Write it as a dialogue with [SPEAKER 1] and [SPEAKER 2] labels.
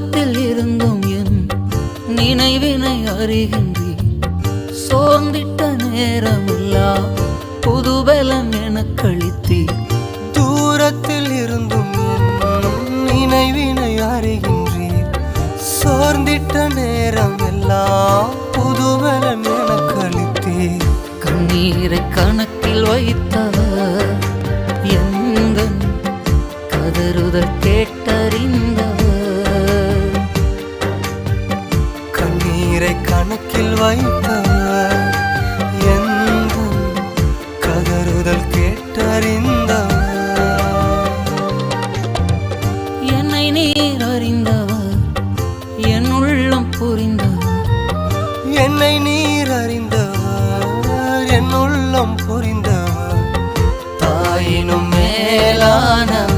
[SPEAKER 1] தூரத்தில் இருந்தும் என் நினைவினை அறிகின்றீர் சோர்ந்திட்ட நேரமெல்லாம் புதுபலம் எனக் கழித்தீர்
[SPEAKER 2] தூரத்தில் இருந்தும் என் நினைவினை அறிகின்றீர் சோர்ந்திட்ட நேரம் எல்லாம் புதுவலம் எனக் கழித்தீர்
[SPEAKER 1] கண்ணீரை கணக்கில்
[SPEAKER 2] கணக்கில் வைத்தவர் எந்த கதறுதல் கேட்டறிந்தவர்.
[SPEAKER 1] என்னை நீர் அறிந்தவர் என் உள்ளம் புரிந்தவர்.
[SPEAKER 2] என்னை நீர் அறிந்தவர் என் உள்ளம் புரிந்தவர்.
[SPEAKER 1] தாயினும் மேலானவர்.